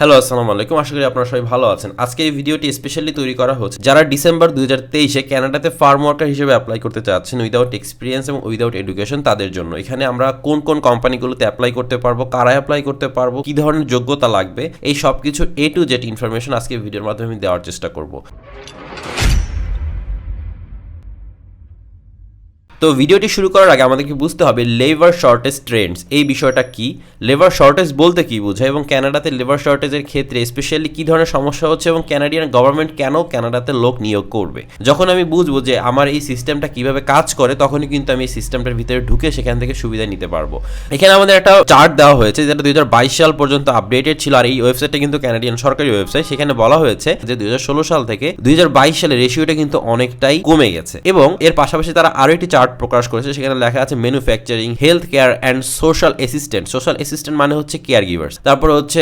Hello আসসালামু আলাইকুম আশা করি আপনারা সবাই ভালো আছেন। আজকে এই ভিডিওটি স্পেশালি তৈরি করা হচ্ছে। যারা ডিসেম্বর দুই হাজার তেইশে ক্যানাডাতে ফার্ম ওয়ার্কার হিসেবে অ্যাপ্লাই করতে চাচ্ছেন উইদাউট এক্সপিরিয়েন্স এবং উইদাউট এডুকেশন তাদের জন্য। এখানে আমরা কোন কোন কোম্পানিগুলোতে অ্যাপ্লাই করতে পারব কারা অ্যাপ্লাই করতে পারব, কি ধরনের যোগ্যতা লাগবে, এই সব কিছু এ টু জেড ইনফরমেশন আজকে ভিডিওর মাধ্যমে দেওয়ার চেষ্টা করব। তো ভিডিওটি শুরু করার আগে আমাদেরকে বুঝতে হবে লেবার শর্টেজ ট্রেন্ডস। এই বিষয়টা কি? লেবার শর্টেজ বলতে কি বোঝায় এবং ক্যানাডাতে লেবার শর্টেজের ক্ষেত্রে স্পেশালি কি ধরনের সমস্যা হচ্ছে এবং ক্যানাডিয়ান গভর্নমেন্ট কেন ক্যানাডাতে লোক নিয়োগ করবে? যখন আমি বুঝব যে আমার এই সিস্টেমটা কীভাবে কাজ করে, তখনই কিন্তু আমি এই সিস্টেমটার ভিতরে ঢুকে সেখান থেকে সুবিধা নিতে পারব। এখানে আমাদের একটা চার্ট দেওয়া হয়েছে যেটা দুই হাজার বাইশ সাল পর্যন্ত আপডেটেড ছিল আর এই ওয়েবসাইটটা কিন্তু ক্যানাডিয়ান সরকারি ওয়েবসাইট সেখানে বলা হয়েছে যে দুই হাজার ষোলো সাল থেকে দুই হাজার বাইশ সালে রেশিওটা কিন্তু অনেকটাই কমে গেছে এবং এর পাশাপাশি তারা আরও একটি চার্ট প্রকাশ করেছে, সেখানে লেখা আছে manufacturing health care and social assistant social assistant মানে হচ্ছে কেয়ার গিভার্স তারপরে হচ্ছে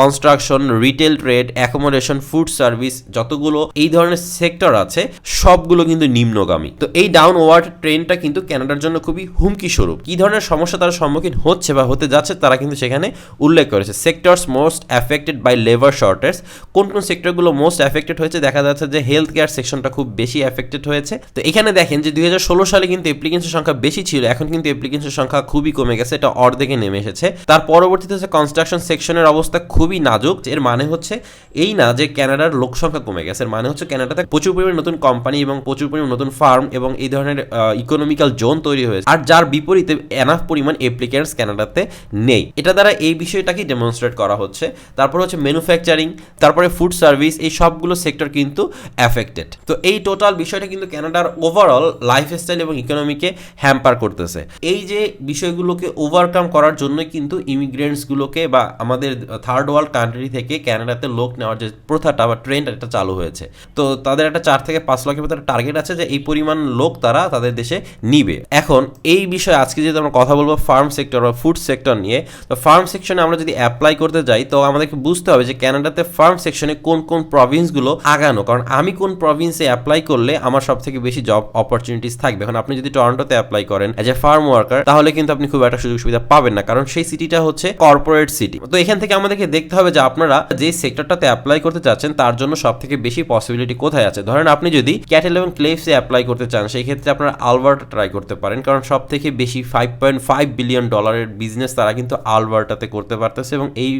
construction retail trade accommodation food service যতগুলো এই ধরনের সেক্টর আছে, সবগুলো কিন্তু নিম্নগামী। তো এই ডাউন ওয়ার্ড ট্রেনটা কিন্তু ক্যানাডার জন্য খুবই হুমকি স্বরূপ। কি ধরনের সমস্যা তারা সম্মুখীন হচ্ছে বা হতে যাচ্ছে, তারা কিন্তু সেখানে উল্লেখ করেছে। Sectors most affected by labour shortage কোন কোন সেক্টরগুলো মোস্ট অ্যাফেক্টেড হয়েছে? দেখা যাচ্ছে যে হেলথ কেয়ার সেকশনটা খুব বেশি অ্যাফেক্টেড হয়েছে। তো এখানে দেখেন যে দুই হাজার ষোলো সালে কিন্তু অ্যাপ্লিকেন্সের সংখ্যা বেশি ছিল, এখন কিন্তু অ্যাপ্লিকেন্সের সংখ্যা খুবই কমে গেছে, এটা অর্ধেকে নেমে এসেছে। তার পরবর্তীতে হচ্ছে কনস্ট্রাকশন সেকশনের অবস্থা খুবই নাজুক, এর মানে হচ্ছে এই না যে ক্যানাডার লোক সংখ্যা কমে গেছে, এর মানে হচ্ছে ক্যানাডাতে প্রচুর পরিমাণে নতুন কোম্পানি এবং প্রচুর পরিমাণ নতুন ফার্ম এবং এই ধরনের ইকোনমিক্যাল জোন তৈরি হয়েছে। আর যার বিপরীতে এনাফ পরিমাণ অ্যাপ্লিকেন্টস ক্যানাডাতে নেই। এটা দ্বারা এই বিষয়টাকে ডেমনস্ট্রেট করা হচ্ছে। তারপর হচ্ছে ম্যানুফ্যাকচারিং তারপরে ফুড সার্ভিস এই সবগুলো সেক্টর কিন্তু অ্যাফেক্টেড তো এই টোটাল বিষয়টা কিন্তু ক্যানাডার ওভারঅল লাইফস্টাইল এবং ইকোনমিকে হ্যাম্পার করতেছে। এই যে বিষয়গুলোকে ওভারকাম করার জন্য কিন্তু ইমিগ্রেন্টসগুলোকে বা আমাদের থার্ড ওয়ার্ল্ড কান্ট্রি থেকে ক্যানাডাতে লোক নেওয়ার যে প্রথাটা বা ট্রেন্ড এটা চালু হয়েছে। তো তাদের একটা চার থেকে পাঁচ লক্ষের ভিতরে টার্গেট আছে যে এই পরিমাণ লোক তারা তাদের দেশে নিবে। এখন এই বিষয়ে আজকে যদি আমরা কথা বলব ফার্ম সেক্টর বা ফুড সেক্টর নিয়ে, তো ফার্ম সেকশনে আমরা যদি অ্যাপ্লাই করতে যাই, তো আমাদেরকে বুঝতে হবে যে ক্যানাডাতে ফার্ম সেকশনে কোন কোন প্রভিন্সগুলো আগানো। কারণ আমি কোন প্রভিন্সে অ্যাপ্লাই করলে আমার সব থেকে বেশি জব অপরচুনিটিস থাকবে। এখন আপনি যদি টরন্টোতে অ্যাপ্লাই করেন অ্যাজ এ ফার্ম ওয়ার্কার তাহলে কিন্তু আপনি খুব একটা সুযোগ সুবিধা পাবেন না। কারণ সেই সিটিটা হচ্ছে কর্পোরেট সিটি তো এখান থেকে আমাদেরকে দেখতে হবে যে আপনারা যে সেক্টরটাতে অ্যাপ্লাই করতে চাচ্ছেন, তার জন্য সব থেকে বেশি পসিবিলিটি কোথায় আছে? ধরেন আপনি যদি ক্যাটেল এবং ক্লেভসে অ্যাপ্লাই করতে চান, সেই ক্ষেত্রে আপনারা আলবার্টা ট্রাই করতে পারেন। কারণ সব থেকে বেশি ফাইভ পয়েন্ট ফাইভ বিলিয়ন ডলারের বিজনেস তারা কিন্তু আলবার্টাতে করতে পারতেছে এবং এই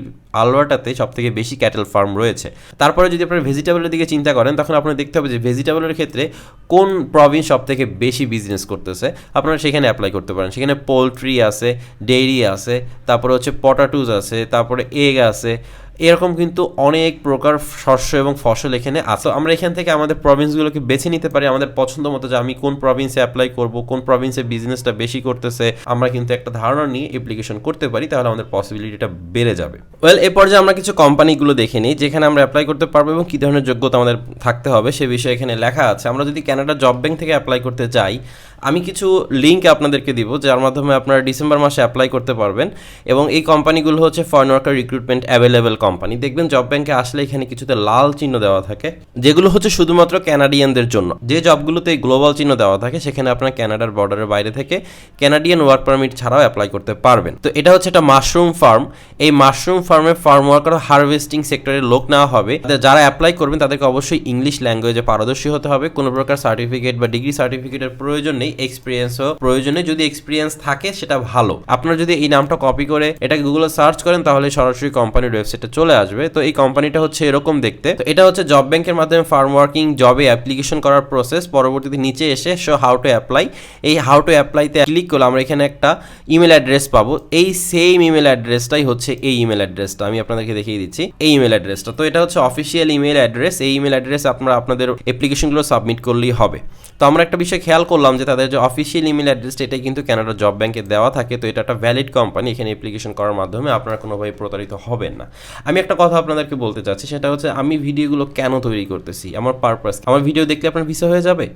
আলবার্টাতে সব থেকে বেশি ক্যাটেল ফার্ম রয়েছে। তারপরে যদি আপনার ভেজিটেবলের দিকে চিন্তা করেন, তখন আপনার দেখতে হবে যে ভেজিটেবলের ক্ষেত্রে কোন প্রভিন্স সব থেকে বেশি বিজনেস করতেছে, আপনারা সেখানে অ্যাপ্লাই করতে পারেন। সেখানে পোলট্রি আছে ডেইরি আছে, তারপরে হচ্ছে পটাটোজ আছে, তারপরে এগ আছে, এরকম কিন্তু অনেক প্রকার শস্য এবং ফসল এখানে আছে। আমরা এখান থেকে আমাদের প্রভিন্সগুলোকে বেছে নিতে পারি, আমাদের পছন্দ মতো যে আমি কোন প্রভিন্সে অ্যাপ্লাই করব, কোন প্রভিন্সে বিজনেসটা বেশি করতেছে, আমরা কিন্তু একটা ধারণা নিয়ে অ্যাপ্লিকেশন করতে পারি, তাহলে আমাদের পসিবিলিটিটা বেড়ে যাবে। ওয়েল এ পর্যায়ে আমরা কিছু কোম্পানিগুলো দেখে নিই, যেখানে আমরা অ্যাপ্লাই করতে পারব এবং কী ধরনের যোগ্যতা আমাদের থাকতে হবে, সে বিষয়ে এখানে লেখা আছে। আমরা যদি ক্যানাডা জব ব্যাংক থেকে অ্যাপ্লাই করতে যাই আমি কিছু লিঙ্ক আপনাদেরকে দিব, যার মাধ্যমে আপনারা ডিসেম্বর মাসে অ্যাপ্লাই করতে পারবেন। এবং এই কোম্পানিগুলো হচ্ছে foreign worker recruitment available company দেখবেন জব ব্যাংকে আসলে এখানে কিছুতে লাল চিহ্ন দেওয়া থাকে, যেগুলো হচ্ছে শুধুমাত্র ক্যানাডিয়ানদের জন্য। যে জবগুলোতে এই গ্লোবাল চিহ্ন দেওয়া থাকে, সেখানে আপনারা ক্যানাডার বর্ডারের বাইরে থেকে ক্যানাডিয়ান ওয়ার্ক পারমিট ছাড়াও অ্যাপ্লাই করতে পারবেন। তো এটা হচ্ছে একটা মাশরুম ফার্ম এই মাশরুম ফার্মে ফার্ম ওয়ার্কার হারভেস্টিং সেক্টরের লোক নেওয়া হবে। যারা অ্যাপ্লাই করবেন, তাদেরকে অবশ্যই ইংলিশ ল্যাঙ্গুয়েজে পারদর্শী হতে হবে। কোনো প্রকার সার্টিফিকেট বা ডিগ্রি সার্টিফিকেটের প্রয়োজন নেই। এক্সপিরিয়েন্সও প্রয়োজনে যদি এক্সপিরিয়েন্স থাকে, সেটা ভালো। আপনারা যদি এই নামটা কপি করে এটাকে গুগলে সার্চ করেন, তাহলে সরাসরি কোম্পানির ওয়েবসাইটে চলে আসবে। তো এই কোম্পানিটা হচ্ছে এরকম দেখতে। তো এটা হচ্ছে জব ব্যাংকের মাধ্যমে ফার্ম ওয়ার্কিং জবে অ্যাপ্লিকেশন করার প্রসেস পরবর্তীতে নিচে এসে শো হাউ টু অ্যাপ্লাই এই হাউ টু অ্যাপ্লাইতে ক্লিক করলে আমরা এখানে একটা ইমেল অ্যাড্রেস পাবো। এই সেম ইমেল অ্যাড্রেসটাই হচ্ছে এই ইমেল অ্যাড্রেসটা আমি আপনাদেরকে দেখিয়ে দিচ্ছি। এই ইমেল অ্যাড্রেসটা তো এটা হচ্ছে অফিসিয়াল ইমেল অ্যাড্রেস এই ইমেল অ্যাড্রেস আপনারা আপনাদের অ্যাপ্লিকেশনগুলো সাবমিট করলেই হবে। তো আমরা একটা বিষয় খেয়াল করলাম যে তাদের যে অফিসিয়াল ইমেল অ্যাড্রেসটা এটা কিন্তু ক্যানাডা জব ব্যাংকে দেওয়া থাকে। তো এটা একটা ভ্যালিড কোম্পানি এখানে অ্যাপ্লিকেশন করার মাধ্যমে আপনার কোনোভাবে প্রতারিত হবেন না। আমি একটা কথা আপনাদেরকে বলতে চাচ্ছি, সেটা হচ্ছে আমি ভিডিওগুলো কেন তৈরি করতেছি? আমার পারপাস আমার ভিডিও দেখলে আপনার ভিসা হয়ে যাবে?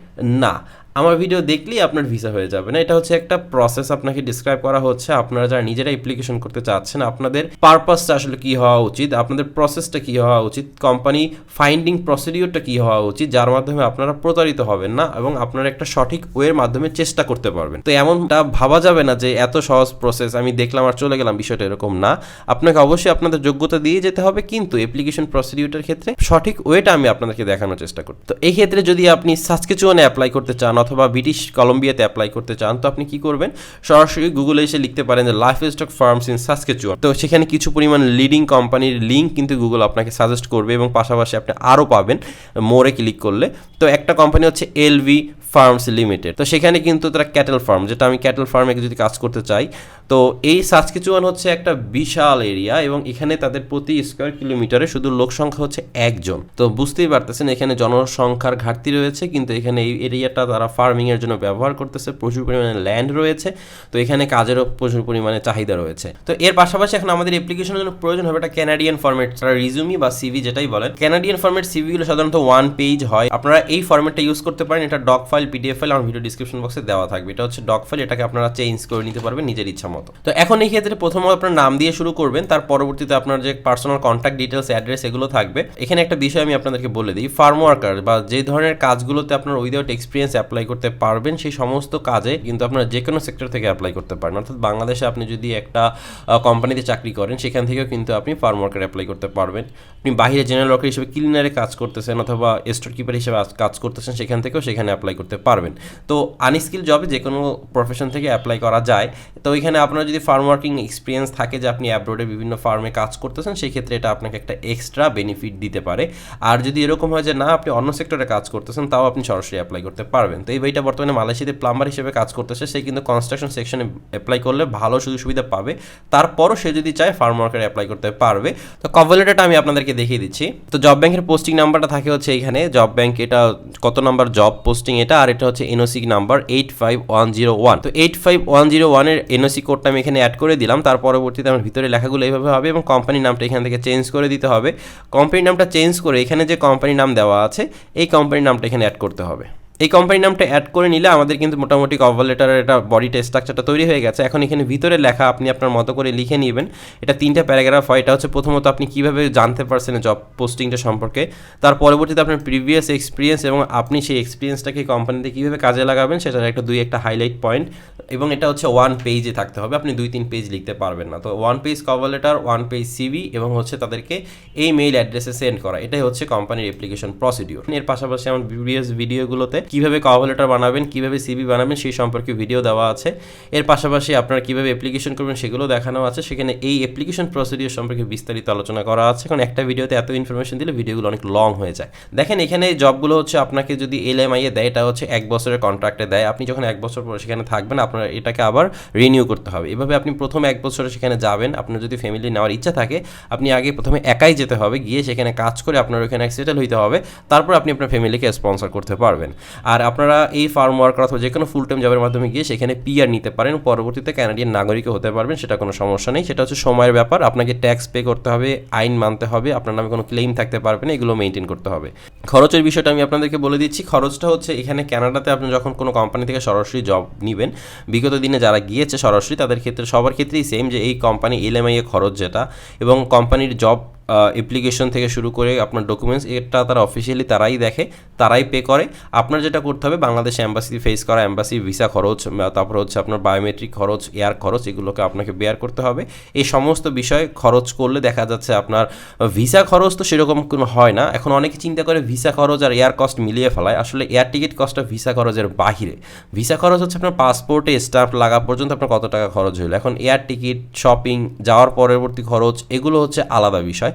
না। আমার ভিডিও দেখলেই আপনার ভিসা হয়ে যাবে না। এটা হচ্ছে একটা প্রসেস আপনাকে ডিসক্রাইব করা হচ্ছে। আপনারা যারা নিজেরা অ্যাপ্লিকেশন করতে চাচ্ছেন, আপনাদের পারপাসটা আসলে কি হওয়া উচিত? আপনাদের প্রসেসটা কি হওয়া উচিত? কোম্পানি ফাইন্ডিং প্রসিডিওরটা কি হওয়া উচিত? যার মাধ্যমে আপনারা প্রতারিত হবেন না এবং আপনারা একটা সঠিক ওয়ের মাধ্যমে চেষ্টা করতে পারবেন। তো এমনটা ভাবা যাবে না যে এত সহজ প্রসেস আমি দেখলাম আর চলে গেলাম, বিষয়টা এরকম না। আপনাকে অবশ্যই আপনাদের যোগ্যতা দিয়ে যেতে হবে, কিন্তু অ্যাপ্লিকেশন প্রসিডিউরের ক্ষেত্রে সঠিক ওয়েটা আমি আপনাদেরকে দেখানোর চেষ্টা করি তো এই ক্ষেত্রে যদি আপনি সাসকেচুয়ানে অ্যাপ্লাই করতে চান অথবা ব্রিটিশ কলম্বিয়াতে অ্যাপ্লাই করতে চান, তো আপনি কি করবেন? সরাসরি গুগলে এসে লিখতে পারেন যে life stock farms in Saskatchewan তো সেখানে কিছু পরিমাণ লিডিং কোম্পানির লিঙ্ক কিন্তু গুগল আপনাকে সাজেস্ট করবে এবং পাশাপাশি আপনি আরও পাবেন মোরে ক্লিক করলে। তো একটা কোম্পানি হচ্ছে এলভি ফার্মস লিমিটেড। তো সেখানে কিন্তু তারা ক্যাটেল ফার্ম, যেটা আমি ক্যাটেল ফার্মে যদি কাজ করতে চাই, তো এই সাসকিচুয়ান হচ্ছে একটা বিশাল এরিয়া এবং এখানে তাদের প্রতি স্কোয়ার কিলোমিটারে শুধু লোক সংখ্যা হচ্ছে একজন। তো বুঝতেই পারতেছেন, এখানে জনসংখ্যার ঘাটতি রয়েছে, কিন্তু এখানে এই এরিয়াটা তারা ফার্মিং এর জন্য ব্যবহার করতেছে, প্রচুর পরিমাণে ল্যান্ড রয়েছে, তো এখানে কাজেরও প্রচুর পরিমাণে চাহিদা রয়েছে। তো এর পাশাপাশি এখন আমাদের অ্যাপ্লিকেশনের জন্য প্রয়োজন হবে একটা ক্যানাডিয়ান ফর্মেট তারা রিজুমি বা সিভি যেটাই বলেন। ক্যানাডিয়ান ফরম্যাট সিভিগুলো সাধারণত ওয়ান পেজ হয়। আপনারা এই ফরম্যাটটা ইউজ করতে পারেন, এটা ডক ফাইল পিডিএফ ফাইল আমার ভিডিও ডিসক্রিপশন বক্সে দেওয়া থাকবে। এটা হচ্ছে ডক ফাইল এটাকে আপনারা চেঞ্জ করে নিতে পারবেন নিজের ইচ্ছা মতো। তো এখন এই ক্ষেত্রে প্রথমে আপনার নাম দিয়ে শুরু করবেন, তার পরবর্তীতে আপনার যে পার্সোনাল কন্ট্যাক্ট ডিটেলস অ্যাড্রেস এগুলো থাকবে। এখানে একটা বিষয় আমি আপনাদেরকে বলে দিই ফার্ম ওয়ার্কার বা যে ধরনের কাজগুলোতে আপনার উইদাউট এক্সপিরিয়েন্স অ্যাপ্লাই করতে পারবেন, সেই সমস্ত কাজে কিন্তু আপনারা যে কোনো সেক্টর থেকে অ্যাপ্লাই করতে পারেন অর্থাৎ বাংলাদেশে আপনি যদি একটা কোম্পানিতে চাকরি করেন, সেখান থেকেও কিন্তু আপনি ফার্ম ওয়ার্কার অ্যাপ্লাই করতে পারবেন। আপনি বাইরে জেনারেল ওয়ার্কার হিসেবে ক্লিনারে কাজ করতেছেন অথবা স্টোর কিপার হিসেবে কাজ করতেছেন, সেখান থেকেও সেখানে অ্যাপ্লাই করতে পারবেন। তো আনস্কিল জবে যে কোনো প্রফেশন থেকে অ্যাপ্লাই করা যায়। তো এখানে আপনার যদি ফার্ম ওয়ার্কিং এক্সপিরিয়েন্স থাকে যে আপনি অ্যাব্রোডে বিভিন্ন ফার্মে কাজ করতেছেন সেই ক্ষেত্রে এটা আপনাকে একটা এক্সট্রা বেনিফিট দিতে পারে। আর যদি এরকম হয় যে না, আপনি অন্য সেক্টরে কাজ করতেছেন, তাও আপনি সরাসরি অ্যাপ্লাই করতে পারবেন। তো এই বইটা বর্তমানে মালয়েশিয়াতে প্লাম্বার হিসেবে কাজ করতেছে। সে কিন্তু কনস্ট্রাকশন সেকশনে অ্যাপ্লাই করলে ভালো সুযোগ সুবিধা পাবে। তারপরও সে যদি চায় ফার্ম ওয়ার্কারে অ্যাপ্লাই করতে পারবে। তো কভার লেটারটা আমি আপনাদেরকে দেখিয়ে দিচ্ছি। তো জব ব্যাংকের পোস্টিং নাম্বারটা থাকে হচ্ছে এখানে। জব ব্যাংক এটা কত নাম্বার জব পোস্টিং এটা? আর এটা হচ্ছে NOC number eight five one zero one তো এইট ফাইভ ওয়ান জিরো ওয়ানের এনওসি কোডটা আমি এখানে অ্যাড করে দিলাম। তার পরবর্তীতে আমার ভিতরে লেখাগুলো এইভাবে হবে এবং কোম্পানির নামটা এখান থেকে চেঞ্জ করে দিতে হবে। কোম্পানির নামটা চেঞ্জ করে এখানে যে কোম্পানির নাম দেওয়া আছে, এই কোম্পানির নামটা এখানে অ্যাড করতে হবে। এই কোম্পানির নামটা অ্যাড করে নিলে আমাদের কিন্তু মোটামুটি কভার লেটারের এটা বডিটা স্ট্রাকচারটা তৈরি হয়ে গেছে। এখন এখানে ভিতরে লেখা আপনি আপনার মতো করে লিখে নেবেন। এটা তিনটা প্যারাগ্রাফ হয়। এটা হচ্ছে প্রথমত আপনি কীভাবে জানতে পারছেন জব পোস্টিংটা সম্পর্কে। তার পরবর্তীতে আপনার প্রিভিয়াস এক্সপিরিয়েন্স এবং আপনি সেই এক্সপিরিয়েন্সটাকে কোম্পানিতে কীভাবে কাজে লাগাবেন, সেটার একটা দুই একটা হাইলাইট পয়েন্ট এবং এটা হচ্ছে ওয়ান পেজে থাকতে হবে। আপনি দুই তিন পেজ লিখতে পারবেন না। তো one page cover letter one page CV এবং হচ্ছে তাদেরকে এই মেইল অ্যাড্রেসে সেন্ড করা। এটাই হচ্ছে কোম্পানির অ্যাপ্লিকেশন প্রসিডিওর এর পাশাপাশি আমার প্রিভিয়াস ভিডিওগুলোতে কীভাবে কভার লেটার বানাবেন, কীভাবে সিভি বানাবেন, সেই সম্পর্কে ভিডিও দেওয়া আছে। এর পাশাপাশি আপনারা কীভাবে অ্যাপ্লিকেশন করবেন সেগুলো দেখানো আছে। সেখানে এই অ্যাপ্লিকেশন প্রসিডিওর সম্পর্কে বিস্তারিত আলোচনা করা আছে। কারণ একটা ভিডিওতে এত ইনফরমেশন দিলে ভিডিওগুলো অনেক লং হয়ে যায়। দেখেন, এখানে জবগুলো হচ্ছে আপনাকে যদি এল এম আইয়ে দেয়, এটা হচ্ছে এক বছরের কন্ট্রাক্টে দেয়। আপনি যখন এক বছর পর সেখানে থাকবেন, আপনার এটাকে আবার রিনিউ করতে হবে। এভাবে আপনি প্রথম এক বছরে সেখানে যাবেন। আপনার যদি ফ্যামিলি নেওয়ার ইচ্ছা থাকে, আপনি আগে প্রথমে একাই যেতে হবে। গিয়ে সেখানে কাজ করে আপনার ওখানে সেটেল হইতে হবে। তারপর আপনি আপনার ফ্যামিলিকে স্পন্সর করতে পারবেন। আর আপনারা এই ফার্ম ওয়ার্কার অথবা যে কোনো ফুল টাইম জবের মাধ্যমে গিয়ে সেখানে পিআর নিতে পারেন, পরবর্তীতে ক্যানাডিয়ান নাগরিকও হতে পারবেন, সেটা কোনো সমস্যা নেই। সেটা হচ্ছে সময়ের ব্যাপার, আপনাকে ট্যাক্স পে করতে হবে, আইন মানতে হবে, আপনার নামে কোনো ক্লেম থাকতে পারবে না, এগুলো মেনটেন করতে হবে। খরচের বিষয়টা আমি আপনাদেরকে বলে দিচ্ছি, খরচটা হচ্ছে এখানে কানাডাতে আপনি যখন কোনো কোম্পানি থেকে সরাসরি জব নেবেন, বিগত দিনে যারা গিয়েছে সরাসরি, তাদের ক্ষেত্রে, সবার ক্ষেত্রেই সেম যে এই কোম্পানি এলএমআই খরচ যেটা এবং কোম্পানির জব অ্যাপ্লিকেশন থেকে শুরু করে আপনার ডকুমেন্টস এটা তারা অফিসিয়ালি তারাই দেখে, তারাই পে করে। আপনার যেটা করতে হবে, বাংলাদেশ অ্যাম্বাসি ফেস করা অ্যাম্বাসি ভিসা খরচ তারপর হচ্ছে আপনার বায়োমেট্রিক খরচ এয়ার খরচ, এগুলোকে আপনাকে বেয়ার করতে হবে। এই সমস্ত বিষয় খরচ করলে দেখা যাচ্ছে আপনার ভিসা খরচ তো সেরকম কোনো হয় না। এখন অনেকে চিন্তা করে ভিসা খরচ আর এয়ার কস্ট মিলিয়ে ফেলায়। আসলে এয়ার টিকিট কস্টটা ভিসা খরচের বাহিরে। ভিসা খরচ হচ্ছে আপনার পাসপোর্টে স্টাম্প লাগা পর্যন্ত আপনার কত টাকা খরচ হলো এখন এয়ার টিকিট শপিং যাওয়ার পরবর্তী খরচ, এগুলো হচ্ছে আলাদা বিষয়।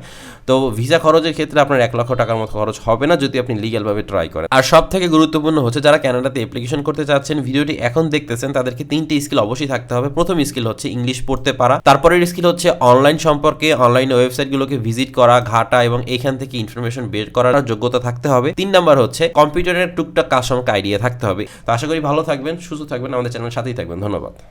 তো ভিসা খরচের ক্ষেত্রে আপনার এক লক্ষ টাকার মতো খরচ হবে না যদি আপনি লিগ্যালভাবে ট্রাই করেন। আর সব থেকে গুরুত্বপূর্ণ হচ্ছে যারা কানাডাতে অ্যাপ্লিকেশন করতে চাচ্ছেন, ভিডিওটি এখন দেখতেছেন, তাদেরকে তিনটি স্কিল অবশ্যই থাকতে হবে। প্রথম স্কিল হচ্ছে ইংলিশ পড়তে পারা। তারপরের স্কিল হচ্ছে অনলাইন সম্পর্কে অনলাইন ওয়েবসাইটগুলোকে ভিজিট করা, ঘাটা এবং এখান থেকে ইনফরমেশন বের করার যোগ্যতা থাকতে হবে। তিন নাম্বার হচ্ছে কম্পিউটারের টুকটাক কাজ সম্পর্কে আইডিয়া থাকতে হবে। তো আশা করি ভালো থাকবেন, সুস্থ থাকবেন, আমাদের চ্যানেলের সাথেই থাকবেন। ধন্যবাদ।